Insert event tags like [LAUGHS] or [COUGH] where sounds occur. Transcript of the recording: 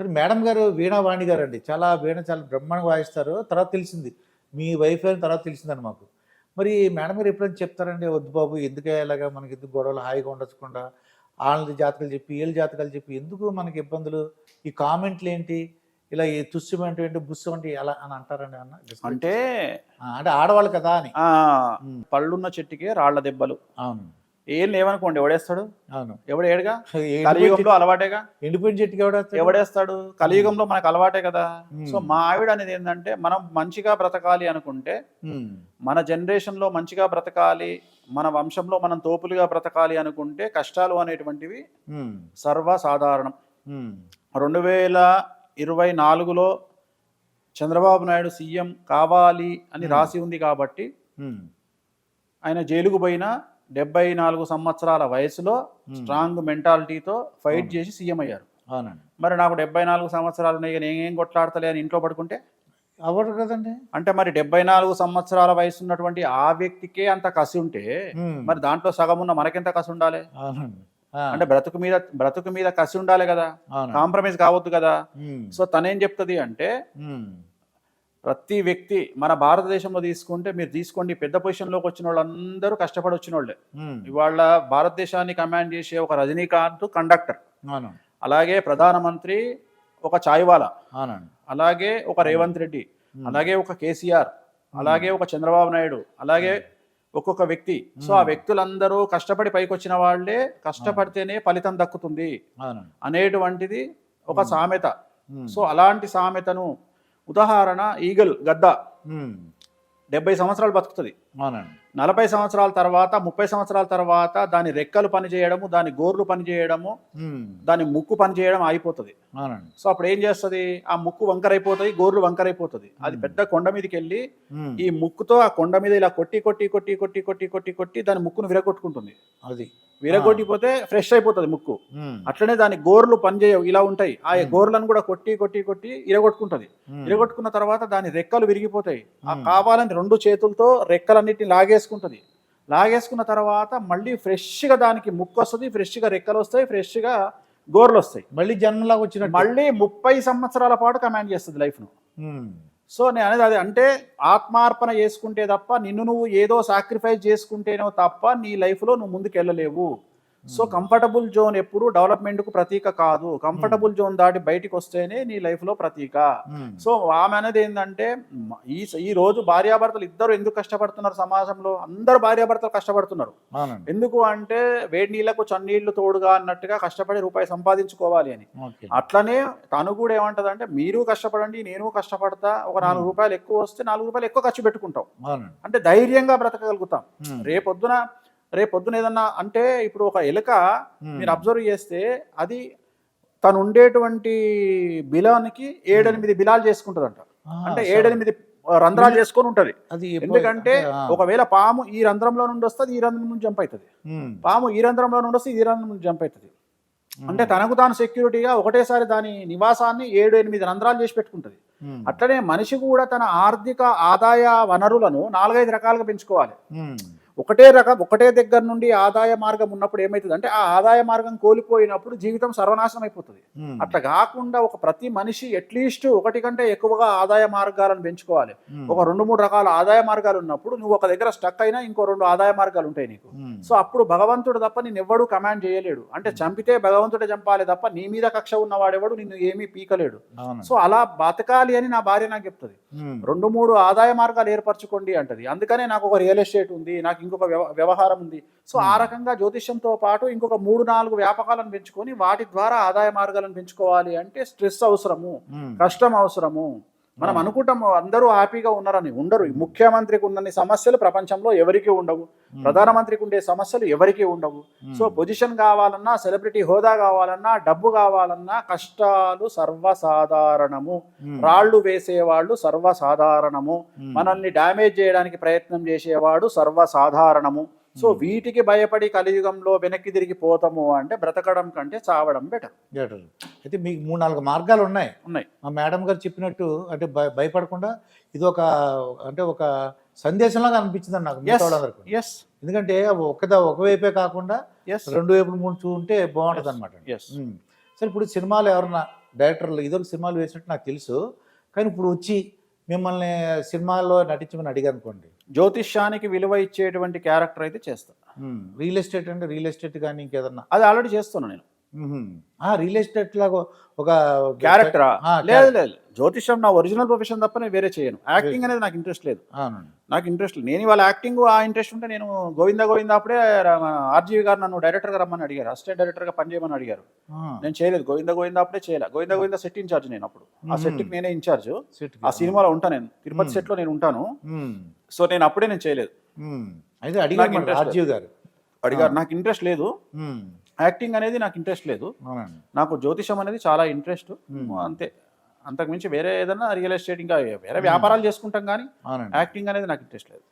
సరే మేడం గారు వీణావాణి గారు అండి చాలా వీణ చాలా బ్రహ్మాండంగా వాయిస్తారు. తర్వాత తెలిసింది. మీ వైఫ్ అని తర్వాత తెలిసిందని మాకు. మరి మేడం గారు ఎప్పుడైనా చెప్తారండి వద్దు బాబు ఎందుకే ఇలాగా మనకి ఎందుకు గొడవలు హాయిగా ఉండొచ్చకుండా? వాళ్ళ జాతకాలు చెప్పి వీళ్ళ జాతకాలు చెప్పి ఎందుకు మనకి ఇబ్బందులు? ఈ కామెంట్లు ఏంటి? ఇలా ఈ తుస్సు అంటే ఏంటి? బుస్సు అంటే ఎలా అని అంటారండి అన్న అంటే అంటే ఆడవాళ్ళు కదా అని. పళ్ళున్న చెట్టుకే రాళ్ళ దెబ్బలు. అవును. ఏం లేవనుకోండి ఎవడేస్తాడు? అవును. ఎవడు ఏడుగా [LAUGHS] కలియుగంలో అలవాటేగా? ఎండిపోయిన చెట్టుకి ఎవడేస్తాడు? ఎవడేస్తాడు? కలియుగంలో మనకు అలవాటే కదా. సో మా ఆవిడ అనేది ఏంటంటే మనం మంచిగా బ్రతకాలి అనుకుంటే మన జనరేషన్లో మంచిగా బ్రతకాలి మన వంశంలో మనం తోపులుగా బ్రతకాలి అనుకుంటే కష్టాలు అనేటువంటివి సర్వసాధారణం. రెండు వేల ఇరవై నాలుగులో చంద్రబాబు నాయుడు సీఎం కావాలి అని. రాసి ఉంది కాబట్టి ఆయన జైలుకు పోయిన డెబ్బై నాలుగు సంవత్సరాల వయసులో Hmm. స్ట్రాంగ్ మెంటాలిటీతో ఫైట్ అవును. చేసి సీఎం అయ్యారు. అవునండి. మరి నాకు డెబ్బై నాలుగు సంవత్సరాలు ఉన్నాయి నేనేం కొట్లాడతలే అని ఇంట్లో పడుకుంటే? అవ్వడు కదండి. అంటే మరి డెబ్బై నాలుగు సంవత్సరాల వయసు ఉన్నటువంటి ఆ వ్యక్తికే అంత కసి ఉంటే ఉమ్, మరి దాంట్లో సగం ఉన్న మనకెంత కసి ఉండాలి? అవునండి. అంటే బ్రతుకు మీద బ్రతుకు మీద కసి ఉండాలి కదా. కాంప్రమైజ్ కావద్దు కదా? సో తనేం చెప్తుంది అంటే ప్రతి వ్యక్తి మన భారతదేశంలో తీసుకుంటే మీరు తీసుకోండి. పెద్ద పొజిషన్లోకి వచ్చిన వాళ్ళందరూ కష్టపడి వచ్చిన వాళ్ళే. ఇవాళ భారతదేశాన్ని కమాండ్ చేసే ఒక రజనీకాంత్ కండక్టర్. అలాగే ప్రధానమంత్రి ఒక చాయ్వాలా. అలాగే ఒక రేవంత్ రెడ్డి. అలాగే ఒక కేసీఆర్. అలాగే ఒక చంద్రబాబు నాయుడు. అలాగే ఒక్కొక్క వ్యక్తి. సో ఆ. వ్యక్తులందరూ కష్టపడి పైకి వచ్చిన వాళ్ళే కష్టపడితేనే ఫలితం దక్కుతుంది. అనేటువంటిది ఒక. సామెత. సో అలాంటి సామెతను ఉదాహరణ ఈగల్ గద్ద. డెబ్బై సంవత్సరాలు బతుకుతుంది. అవునండి. నలభై సంవత్సరాల తర్వాత ముప్పై సంవత్సరాల తర్వాత దాని రెక్కలు పనిచేయడము దాని గోర్లు పనిచేయడము దాని ముక్కు పనిచేయడం అయిపోతుంది సో అప్పుడు ఏం చేస్తుంది? ఆ ముక్కు వంకరైపోతుంది గోర్లు వంకరైపోతుంది. అది. పెద్ద కొండ మీదకి వెళ్ళి ఈ ముక్కుతో ఆ కొండ మీద ఇలా కొట్టి కొట్టి కొట్టి కొట్టి కొట్టి కొట్టి కొట్టి దాని ముక్కును విరగొట్టుకుంటుంది. అది. విరగొట్టిపోతే ఫ్రెష్ అయిపోతుంది ముక్కు. అట్లనే దాని గోర్లు పనిచేయవు ఇలా ఉంటాయి. ఆ. గోర్లను కూడా కొట్టి కొట్టి కొట్టి ఇరగొట్టుకుంటది ఇరగొట్టుకున్న తర్వాత దాని రెక్కలు విరిగిపోతాయి. ఆ. కావాలని రెండు చేతులతో రెక్కలన్నిటిని లాగేసుకుంటది. లాగేసుకున్న తర్వాత మళ్ళీ ఫ్రెష్గా దానికి ముక్కు వస్తుంది ఫ్రెష్గా రెక్కలు వస్తాయి ఫ్రెష్గా గోర్లు వస్తాయి మళ్ళీ జన్మలాగా వచ్చినట్టు. మళ్ళీ ముప్పై సంవత్సరాల పాటు కమాండ్ చేస్తుంది లైఫ్ను. సో నేను అనేది అది అంటే ఆత్మార్పణ చేసుకుంటే తప్ప నిన్ను నువ్వు ఏదో సాక్రిఫైస్ చేసుకుంటేనో తప్ప నీ లైఫ్లో నువ్వు ముందుకు వెళ్ళలేవు సో కంఫర్టబుల్ జోన్ ఎప్పుడు డెవలప్మెంట్కు ప్రతీక కాదు. కంఫర్టబుల్ జోన్ దాటి బయటికి వస్తేనే నీ లైఫ్లో ప్రతీక. ఉమ్, సో ఆమె అనేది ఏంటంటే ఈ ఈ రోజు భార్యాభర్తలు ఇద్దరు ఎందుకు కష్టపడుతున్నారు సమాజంలో? అందరు భార్యాభర్తలు కష్టపడుతున్నారు. ఎందుకు అంటే వేడి నీళ్ళకు చన్నీళ్ళు తోడుగా అన్నట్టుగా కష్టపడి రూపాయి సంపాదించుకోవాలి అని. అట్లనే తను కూడా ఏమంటది అంటే మీరు కష్టపడండి నేను కష్టపడతా ఒక నాలుగు Hmm. రూపాయలు ఎక్కువ వస్తే నాలుగు రూపాయలు ఎక్కువ ఖర్చు పెట్టుకుంటాం. అంటే ధైర్యంగా బ్రతకగలుగుతాం. రేపొద్దున రేపొద్దున ఏదన్నా అంటే ఇప్పుడు ఒక ఎలుక మీరు అబ్జర్వ్ చేస్తే అది తను ఉండేటువంటి బిలానికి ఏడెనిమిది బిలాలు చేసుకుంటదంట. అంటే. ఏడెనిమిది రంధ్రాలు చేసుకొని ఉంటది. ఎందుకంటే ఒకవేళ పాము ఈ రంధ్రంలో నుండి వస్తుంది ఈ రంధ్రం నుండి జంప్ అవుతుంది పాము ఈ రంధ్రంలో నుండి వస్తే ఈ రంధ్రం నుండి జంప్ అవుతుంది అంటే తనకు తాను సెక్యూరిటీగా ఒకటేసారి దాని నివాసాన్ని ఏడు ఎనిమిది రంధ్రాలు చేసి పెట్టుకుంటది. అట్లనే మనిషి కూడా తన ఆర్థిక ఆదాయ వనరులను నాలుగైదు రకాలుగా పెంచుకోవాలి. ఒకటే రకం ఒకటే దగ్గర నుండి ఆదాయ మార్గం ఉన్నప్పుడు ఏమవుతుంది అంటే ఆ ఆదాయ మార్గం కోల్పోయినప్పుడు జీవితం సర్వనాశనం అయిపోతుంది. అట్లా కాకుండా ఒక ప్రతి మనిషి అట్లీస్ట్ ఒకటి కంటే ఎక్కువగా ఆదాయ మార్గాలను పెంచుకోవాలి. ఒక రెండు మూడు రకాల ఆదాయ మార్గాలు ఉన్నప్పుడు నువ్వు ఒక దగ్గర స్టక్ అయినా ఇంకో రెండు ఆదాయ మార్గాలు ఉంటాయి నీకు. సో అప్పుడు భగవంతుడు తప్ప నేను ఎవ్వడు కమాండ్ చేయలేడు. అంటే చంపితే భగవంతుడే చంపాలి తప్ప నీ మీద కక్ష ఉన్నవాడెవడు నిన్ను ఏమీ పీకలేడు. సో అలా బతకాలి అని నా భార్య నాకు చెప్తుంది. రెండు మూడు ఆదాయ మార్గాలు ఏర్పరచుకోండి అంటది. అందుకనే నాకు ఒక రియల్ ఎస్టేట్ ఉంది నాకు ఇంకొక వ్యవ- వ్యవహారం ఉంది. సో ఆ రకంగా జ్యోతిష్యంతో పాటు ఇంకొక మూడు నాలుగు వ్యాపకాలను పెంచుకొని వాటి ద్వారా ఆదాయ మార్గాలను పెంచుకోవాలి అంటే స్ట్రెస్ అవసరము ఉమ్, కష్టం అవసరము. మనం. అనుకుంటాం అందరూ హ్యాపీగా ఉన్నారని. ఉండరు. ముఖ్యమంత్రికి ఉన్నన్ని సమస్యలు ప్రపంచంలో ఎవరికీ ఉండవు. ప్రధానమంత్రికి ఉండే సమస్యలు ఎవరికీ ఉండవు. సో పొజిషన్ కావాలన్నా సెలబ్రిటీ హోదా కావాలన్నా డబ్బు కావాలన్నా కష్టాలు సర్వసాధారణము. రాళ్ళు వేసేవాళ్ళు సర్వసాధారణము. మనల్ని డ్యామేజ్ చేయడానికి ప్రయత్నం చేసేవాడు సర్వసాధారణము. సో. వీటికి భయపడి కలియుగంలో వెనక్కి తిరిగి పోతాము అంటే బ్రతకడం కంటే చావడం బెటర్ బెటర్. అయితే మీకు మూడు నాలుగు మార్గాలు ఉన్నాయి. ఉన్నాయి. మా మేడం గారు చెప్పినట్టు అంటే భయ- భయపడకుండా ఇది ఒక అంటే ఒక సందేశంలాగా అనిపించింది నాకు. వాళ్ళందరికీ ఎస్ ఎందుకంటే ఒక ఒకవైపే కాకుండా ఎస్ రెండు వైపులు మూడు ఉంటే బాగుంటుంది అనమాట ఎస్ సరే ఇప్పుడు సినిమాలు ఎవరన్నా డైరెక్టర్లు ఇదొక సినిమాలు వేసినట్టు నాకు తెలుసు. కానీ ఇప్పుడు వచ్చి మిమ్మల్ని సినిమాల్లో నటించమని అడిగారు అనుకోండి జ్యోతిష్యానికి విలువ ఇచ్చేటువంటి క్యారెక్టర్ అయితే చేస్తా. రియల్ ఎస్టేట్ అంటే రియల్ ఎస్టేట్ కానీ ఇంకేదన్నా? అది ఆల్రెడీ చేస్తున్నా నేను. రియల్ ఎస్టేట్ లాగా ఒక క్యారెక్టరా? లేదు లేదు జ్యోతిష్యం నా ఒరిజినల్ ప్రొఫెషన్ తప్ప నేను వేరే చేయను. యాక్టింగ్ అనేది నాకు ఇంట్రెస్ట్ లేదు. నాకు ఇంట్రెస్ట్ లేదు. నేను ఇవాళ యాక్టింగ్ ఆ ఇంట్రెస్ట్ ఉంటే నేను గోవింద గోవింద అప్పుడే ఆర్జీవి గారు నన్ను డైరెక్టర్గా రమ్మని అడిగారు. అసిస్టెంట్ డైరెక్టర్గా పనిచేయమని అడిగారు. నేను చేయలేదు. గోవింద గోవింద అప్పుడే చేయలే. గోవింద గోవింద సెట్ ఇన్ఛార్జ్ నేను అప్పుడు. ఆ. సెట్కి నేనే ఇన్ఛార్జ్ సెట్ ఆ సినిమాలో ఉంటాను నేను. తిరుపతి. సెట్లో నేను ఉంటాను. సో నేను అప్పుడే నేను చేయలేదు. అయితే అడిగారు గారు. అడిగారు. నాకు ఇంట్రెస్ట్ లేదు. యాక్టింగ్ అనేది నాకు ఇంట్రెస్ట్ లేదు. నాకు జ్యోతిషం అనేది చాలా ఇంట్రెస్ట్. అంతే. అంతకుమించి వేరే ఏదైనా రియల్ ఎస్టేట్ ఇంకా వేరే వ్యాపారాలు చేసుకుంటాం కానీ యాక్టింగ్ అనేది నాకు ఇంట్రెస్ట్ లేదు.